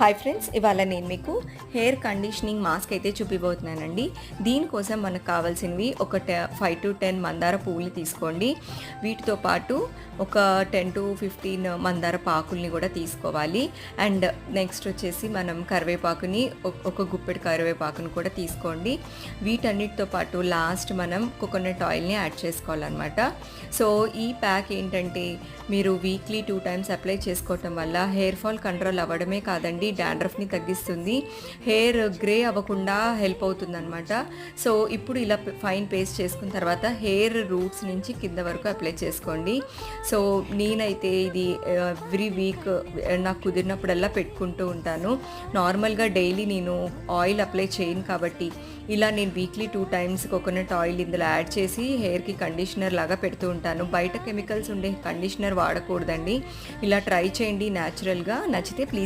Hi friends ఇవాళ నేను మీకు హెయిర్ కండిషనింగ్ మాస్క్ అయితే చూపిపోతున్నానండి దీనికోసం మనకు కావాల్సినవి ఒక ఫైవ్ టు టెన్ మందార పువ్వులు తీసుకోండి. వీటితో పాటు ఒక టెన్ టు ఫిఫ్టీన్ మందార పాకుల్ని కూడా తీసుకోవాలి. అండ్ నెక్స్ట్ వచ్చేసి మనం కరివేపాకుని ఒక- గుప్పెడు కరివేపాకుని కూడా తీసుకోండి. వీటన్నిటితో పాటు లాస్ట్ మనం కోకోనట్ ఆయిల్ని యాడ్ చేసుకోవాలన్నమాట. సో ఈ ప్యాక్ ఏంటంటే మీరు వీక్లీ టూ టైమ్స్ అప్లై చేసుకోవటం వల్ల హెయిర్ ఫాల్ కంట్రోల్ అవ్వడమే కాదండి డాండ్రఫ్ని తగ్గిస్తుంది. హెయిర్ గ్రే అవ్వకుండా హెల్ప్ అవుతుందనమాట సో ఇప్పుడు ఇలా ఫైన్ పేస్ట్ చేసుకున్న తర్వాత హెయిర్ రూట్స్ నుంచి కింద వరకు అప్లై చేసుకోండి. సో నేనైతే ఇది ఎవ్రీ వీక్ నాకు కుదిరినప్పుడల్లా పెట్టుకుంటూ ఉంటాను. నార్మల్గా డైలీ నేను ఆయిల్ అప్లై చేయను కాబట్టి ఇలా నేను weekly two times coconut oil ఇందులో యాడ్ చేసి హెయిర్కి కండిషనర్ లాగా పెడుతూ ఉంటాను. బయట కెమికల్స్ ఉండే కండిషనర్ వాడకూడదండి. ఇలా ట్రై చేయండి న్యాచురల్గా. నచ్చితే ప్లీజ్